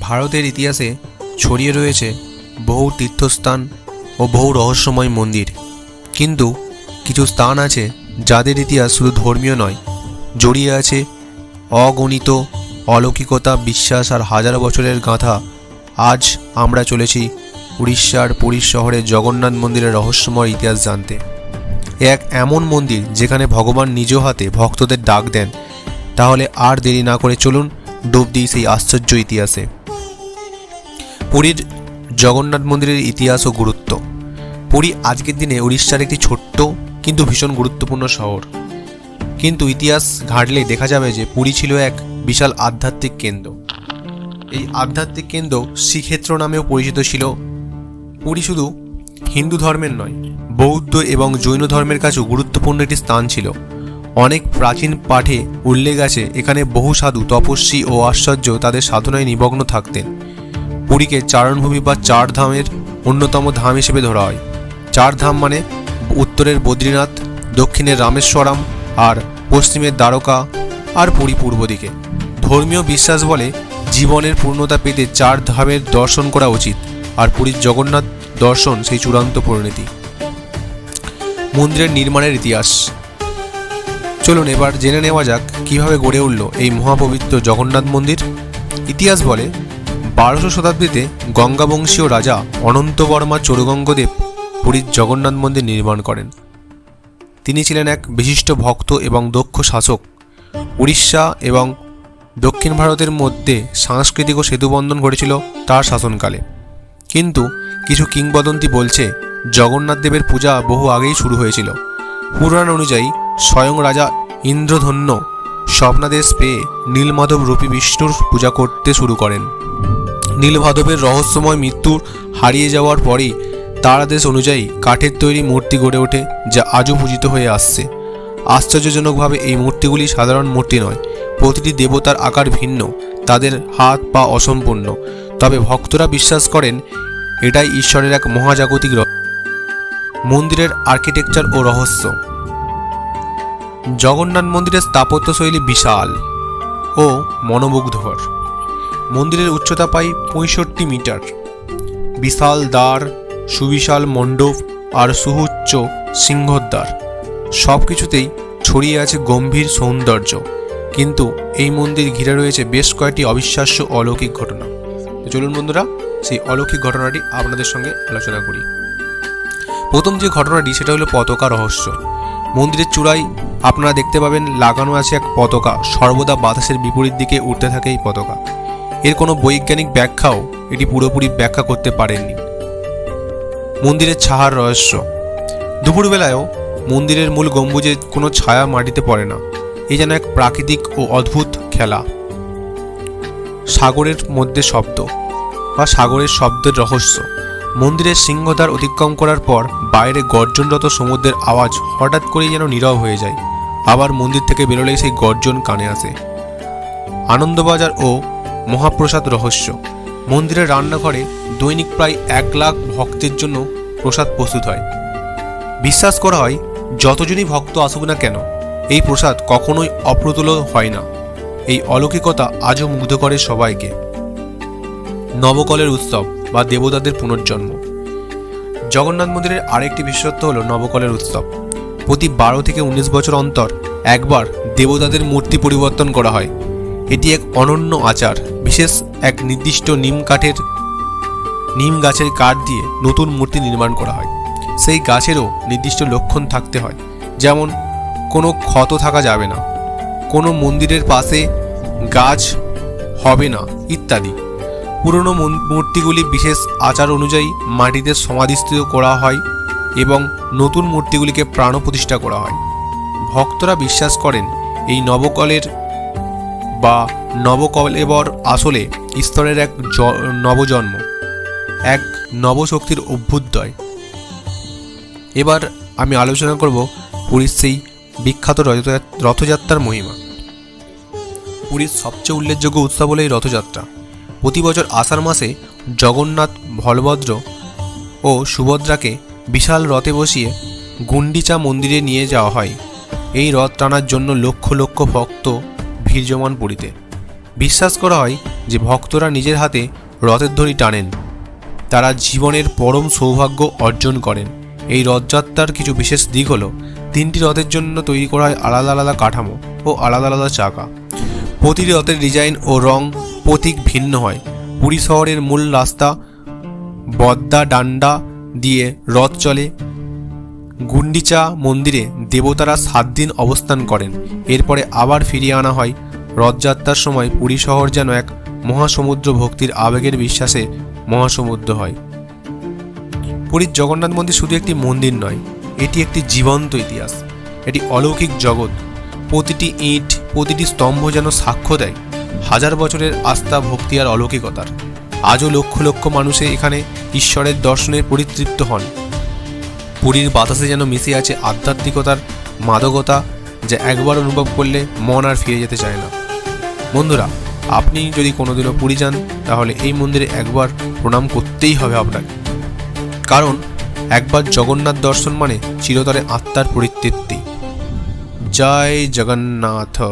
ভারতের ইতিহাসে ছড়িয়ে রয়েছে বহু তীর্থস্থান ও বহু রহস্যময় মন্দির। কিন্তু কিছু স্থান আছে যাদের ইতিহাস শুধু ধর্মীয় নয়, জড়িয়ে আছে অগণিত অলৌকিকতা, বিশ্বাস আর হাজার বছরের গাঁথা। আজ আমরা চলেছি উড়িষ্যার পুরী শহরের জগন্নাথ মন্দিরের রহস্যময় ইতিহাস জানতে। এক এমন মন্দির যেখানে ভগবান নিজ হাতে ভক্তদের ডাক দেন। তাহলে আর দেরি না করে চলুন ডুব দিই সেই আশ্চর্য ইতিহাসে। পুরীর জগন্নাথ মন্দিরের ইতিহাস ও গুরুত্ব। পুরী আজকের দিনে উড়িষ্যার একটি ছোট্ট কিন্তু ভীষণ গুরুত্বপূর্ণ শহর। কিন্তু ইতিহাস ঘাটলেই দেখা যাবে যে পুরী ছিল এক বিশাল আধ্যাত্মিক কেন্দ্র। এই আধ্যাত্মিক কেন্দ্র শ্রীক্ষেত্র নামেও পরিচিত ছিল। পুরী শুধু হিন্দু ধর্মের নয়, বৌদ্ধ এবং জৈন ধর্মের কাছেও গুরুত্বপূর্ণ একটি স্থান ছিল। অনেক প্রাচীন পাঠে উল্লেখ আছে, এখানে বহু সাধু, তপস্বী ও আশ্চর্য তাদের সাধনায় নিমগ্ন থাকতেন। পুরীকে চারণভূমি বা চার ধামের অন্যতম ধাম হিসেবে ধরা হয়। চার ধাম মানে উত্তরের বদ্রীনাথ দক্ষিণের রামেশ্বরম আর পশ্চিমের দ্বারকা আর পুরী পূর্ব দিকে। ধর্মীয় বিশ্বাস বলে জীবনের পূর্ণতা পেতে চার ধামের দর্শন করা উচিত আর পুরীর জগন্নাথ দর্শন সেই চূড়ান্ত পরিণতি। মন্দিরের নির্মাণের ইতিহাস। চলুন এবার জেনে নেওয়া যাক কীভাবে গড়ে উঠল এই মহাপবিত্র জগন্নাথ মন্দির। ইতিহাস বলে বারোশো শতাব্দীতে গঙ্গাবংশীয় রাজা অনন্তবর্মা চোরগঙ্গদেব পুরীর জগন্নাথ মন্দির নির্মাণ করেন। তিনি ছিলেন এক বিশিষ্ট ভক্ত এবং দক্ষ শাসক। উড়িষ্যা এবং দক্ষিণ ভারতের মধ্যে সাংস্কৃতিক ও সেতুবন্ধন ঘটেছিল তার শাসনকালে। কিন্তু কিছু কিংবদন্তি বলছে, জগন্নাথ দেবের পূজা বহু আগেই শুরু হয়েছিল। পুরাণ অনুযায়ী স্বয়ং রাজা ইন্দ্রধন্য স্বপ্নাদেশ পেয়ে নীলমাধব রূপী বিষ্ণুর পূজা করতে শুরু করেন। নীলমাধবের রহস্যময় মৃত্যুর হারিয়ে যাওয়ার পরেই তার আদেশ অনুযায়ী কাঠের তৈরি মূর্তি গড়ে ওঠে, যা আজও পূজিত হয়ে আসছে। আশ্চর্যজনকভাবে এই মূর্তিগুলি সাধারণ মূর্তি নয়, প্রতিটি দেবতার আকার ভিন্ন, তাদের হাত পা অসম্পূর্ণ। তবে ভক্তরা বিশ্বাস করেন, এটাই ঈশ্বরের এক মহাজাগতিক মন্দিরের আর্কিটেকচার ও রহস্য। জগন্নাথ মন্দিরের স্থাপত্যশৈলী বিশাল ও মনোমুগ্ধকর। মন্দিরের উচ্চতা প্রায় পঁয়ষট্টি মিটার। বিশাল দ্বার, সুবিশাল মণ্ডপ আর সুউচ্চ সিংহদ্বার। সব কিছুতেই ছড়িয়ে আছে গম্ভীর সৌন্দর্য। কিন্তু এই মন্দির ঘিরে রয়েছে বেশ কয়েকটি অবিশ্বাস্য অলৌকিক ঘটনা। চলুন বন্ধুরা, সেই অলৌকিক ঘটনাটি আপনাদের সঙ্গে আলোচনা করি। প্রথম যে ঘটনাটি, সেটা হলো পতাকা রহস্য। মন্দিরের চূড়ায় আপনারা দেখতে পাবেন লাগানো আছে এক পতাকা। সর্বদা বাতাসের বিপরীত দিকে উঠতে থাকে এই পতাকা। এর কোনো বৈজ্ঞানিক ব্যাখ্যাও এটি পুরোপুরি ব্যাখ্যা করতে পারেননি। মন্দিরের ছাহার রহস্য। দুপুরবেলায়ও মন্দিরের মূল গম্বুজে কোনো ছায়া মাটিতে পড়ে না। এই যেন এক প্রাকৃতিক ও অদ্ভুত খেলা। সাগরের মধ্যে শব্দ বা সাগরের শব্দের রহস্য। মন্দিরের সিংহদ্বার অতিক্রম করার পর বাইরে গর্জনরত সমুদ্রের আওয়াজ হঠাৎ করেই যেন নীরব হয়ে যায়। আবার মন্দির থেকে বেরোলেই সেই গর্জন কানে আসে। আনন্দবাজার ও মহাপ্রসাদ রহস্য। মন্দিরের রান্নাঘরে দৈনিক প্রায় এক লাখ ভক্তের জন্য প্রসাদ প্রস্তুত হয়। বিশ্বাস করা হয়, যতজনই ভক্ত আসুক না কেন, এই প্রসাদ কখনোই অপ্রতুল হয় না। এই অলৌকিকতা আজও মুগ্ধ করে সবাইকে। নবকলের উৎসব বা দেবতাদের পুনর্জন্ম। জগন্নাথ মন্দিরের আরেকটি বিশেষত্ব হল নবকলের উৎসব। প্রতি বারো থেকে উনিশ বছর অন্তর একবার দেবতাদের মূর্তি পরিবর্তন করা হয়। এটি এক অনন্য আচার। বিশেষ এক নির্দিষ্ট নিম কাঠের, নিম গাছের কাঠ দিয়ে নতুন মূর্তি নির্মাণ করা হয়। সেই গাছেরও নির্দিষ্ট লক্ষণ থাকতে হয়। যেমন, কোনো ক্ষত থাকা যাবে না, কোনো মন্দিরের পাশে গাছ হবে না, ইত্যাদি। পুরনো মূর্তিগুলি বিশেষ আচার অনুযায়ী মাটিতে সমাধিস্থিত করা হয় এবং নতুন মূর্তিগুলিকে প্রাণ প্রতিষ্ঠা করা হয়। ভক্তরা বিশ্বাস করেন, এই নবকলের বা নবকলেবর আসলে ঈশ্বরের এক নবজন্ম, এক নবশক্তির অভ্যুদয়। এবার আমি আলোচনা করব পুরীর সেই বিখ্যাত রথযাত্রার মহিমা। পুরীর সবচেয়ে উল্লেখযোগ্য উৎসব হল এই রথযাত্রা। প্রতি বছর আষাঢ় মাসে জগন্নাথ বলভদ্র ও সুভদ্রাকে বিশাল রথে বসিয়ে গুন্ডিচা মন্দিরে নিয়ে যাওয়া হয়। এই রথ টানার জন্য লক্ষ লক্ষ ভক্ত ভিড় জমান পুরীতে বিশ্বাস করা হয় যে ভক্তরা নিজের হাতে রথের দড়ি টানেন। তারা জীবনের পরম সৌভাগ্য অর্জন করেন। এই রথযাত্রার কিছু বিশেষ দিক হলো, তিনটি রথের জন্য তৈরি করা হয় আলাদা আলাদা কাঠামো ও আলাদা আলাদা চাকা। প্রতিটি রথের ডিজাইন ও রং প্রতীক ভিন্ন হয়। পুরী শহরের মূল রাস্তা বদ্দা ডান্ডা দিয়ে রথ চলে। গুন্ডিচা মন্দিরে দেবতারা সাত দিন অবস্থান করেন। এরপরে আবার ফিরিয়ে আনা হয়। রথযাত্রার সময় পুরী শহর যেন এক মহাসমুদ্র ভক্তির আবেগের বিশ্বাসে মহাসমুদ্র হয়। পুরীর জগন্নাথ মন্দির শুধু একটি মন্দির নয়, এটি একটি জীবন্ত ইতিহাস। এটি অলৌকিক জগৎ। প্রতিটি ইট, প্রতিটি স্তম্ভ যেন সাক্ষ্য দেয় হাজার বছরের আস্থা, ভক্তি আর অলৌকিকতার। আজও লক্ষ লক্ষ মানুষে এখানে ঈশ্বরের দর্শনে পরিতৃপ্ত হন। পুরীর বাতাসে যেন মিশে আছে আধ্যাত্মিকতার মাদকতা যা একবার অনুভব করলে মন আর ফিরে যেতে চায় না। বন্ধুরা, আপনি যদি কোনোদিনও পুরী যান, তাহলে এই মন্দিরে একবার প্রণাম করতেই হবে আপনাকে। কারণ, একবার জগন্নাথ দর্শন মানে চিরতরে আত্মার পরিতৃপ্তি। জয় জগন্নাথ।